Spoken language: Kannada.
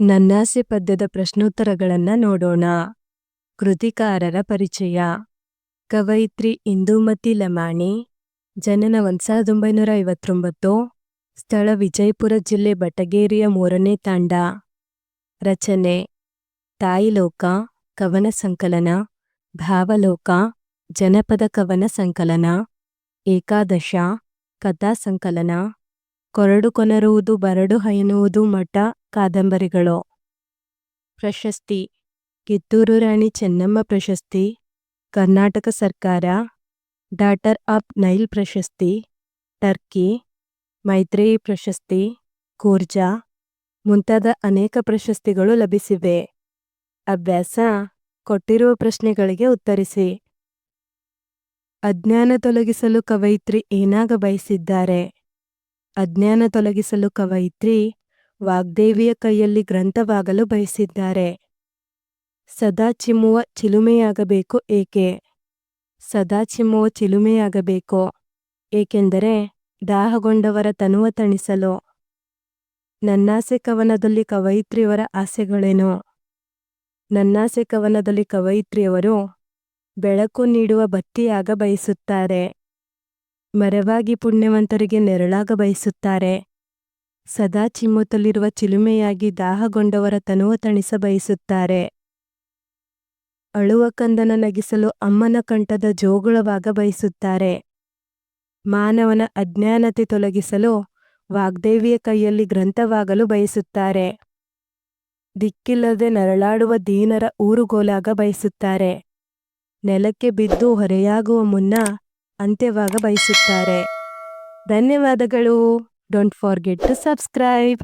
ನನ್ನಾಸೆ ಪದ್ಯದ ಪ್ರಶ್ನೋತ್ತರಗಳನ್ನ ನೋಡೋಣ. ಕೃತಿಕಾರರ ಪರಿಚಯ. ಕವಯಿತ್ರಿ ಇಂದೂಮತಿ ಲಮಾಣಿ, ಜನನ ಒಂದ್ ಸಾವಿರದ ಒಂಬೈನೂರ ಐವತ್ತೊಂಬತ್ತು, ಸ್ಥಳ ವಿಜಯಪುರ ಜಿಲ್ಲೆ ಬಟಗೇರಿಯ ಮೂರನೇ ತಾಂಡ. ರಚನೆ. ತಾಯಿಲೋಕ, ಕವನ ಸಂಕಲನ, ಭಾವಲೋಕ, ಜನಪದ ಕವನ ಸಂಕಲನ, ಏಕಾದಶ, ಕಥಾ ಸಂಕಲನ ಕೊರಡು ಕೊನರುವುದು, ಬರಡು ಹಯನುವುದು ಮಠ, ಕಾದಂಬರಿಗಳು. ಪ್ರಶಸ್ತಿ. ಕಿತ್ತೂರು ರಾಣಿ ಚೆನ್ನಮ್ಮ ಪ್ರಶಸ್ತಿ. ಕರ್ನಾಟಕ ಸರ್ಕಾರ. ಡಾಟರ್ ಆಫ್ ನೈಲ್ ಪ್ರಶಸ್ತಿ. ಟರ್ಕಿ. ಮೈತ್ರೇಯಿ ಪ್ರಶಸ್ತಿ. ಕೂರ್ಜಾ. ಮುಂತಾದ ಅನೇಕ ಪ್ರಶಸ್ತಿಗಳು ಲಭಿಸಿವೆ. ಅಭ್ಯಾಸ. ಕೊಟ್ಟಿರುವ ಪ್ರಶ್ನೆಗಳಿಗೆ ಉತ್ತರಿಸಿ. ಅಜ್ಞಾನ ತೊಲಗಿಸಲು ಕವಯಿತ್ರಿ ಏನಾಗ ಬಯಸಿದ್ದಾರೆ ಅಜ್ಞಾನ ತೊಲಗಿಸಲು ಕವಯಿತ್ರಿ, ವಾಗ್ದೇವಿಯ ಕೈಯಲ್ಲಿ ಗ್ರಂಥವಾಗಲು ಬಯಸಿದ್ದಾರೆ. ಸದಾ ಚಿಮ್ಮುವ ಚಿಲುಮೆಯಾಗಬೇಕು ಏಕೆ? ಸದಾ ಚಿಮ್ಮುವ ಚಿಲುಮೆಯಾಗಬೇಕು ಏಕೆಂದರೆ ದಾಹಗೊಂಡವರ ತನುವ ತಣಿಸಲು. ನನ್ನಾಸೆ ಕವನದಲ್ಲಿ ಕವಯಿತ್ರಿಯವರ ಆಸೆಗಳೇನು? ನನ್ನಾಸೆ ಕವನದಲ್ಲಿ ಕವಯಿತ್ರಿಯವರು ಬೆಳಕು ನೀಡುವ ಬತ್ತಿಯಾಗ ಬಯಸುತ್ತಾರೆ. ಮರವಾಗಿ ಪುಣ್ಯವಂತರಿಗೆ ನೆರಳಾಗ ಬಯಸುತ್ತಾರೆ. ಸದಾ ಚಿಮ್ಮುತ್ತಲಿರುವ ಚಿಲುಮೆಯಾಗಿ ದಾಹಗೊಂಡವರ ತನುವ ತಣಿಸ ಬಯಸುತ್ತಾರೆ. ಅಳುವ ಕಂದನ ನಗಿಸಲು ಅಮ್ಮನ ಕಂಠದ ಜೋಗುಳವಾಗ ಬಯಸುತ್ತಾರೆ. ಮಾನವನ ಅಜ್ಞಾನತೆ ತೊಲಗಿಸಲು ವಾಗ್ದೇವಿಯ ಕೈಯಲ್ಲಿ ಗ್ರಂಥವಾಗಲು ಬಯಸುತ್ತಾರೆ. ದಿಕ್ಕಿಲ್ಲದೆ ನರಳಾಡುವ ದೀನರ ಊರುಗೋಲಾಗ ಬಯಸುತ್ತಾರೆ. ನೆಲಕ್ಕೆ ಬಿದ್ದು ಹೊರೆಯಾಗುವ ಮುನ್ನ ಅಂತ್ಯವಾಗ ಬಯಸುತ್ತಾರೆ. ಧನ್ಯವಾದಗಳು. Don't forget to subscribe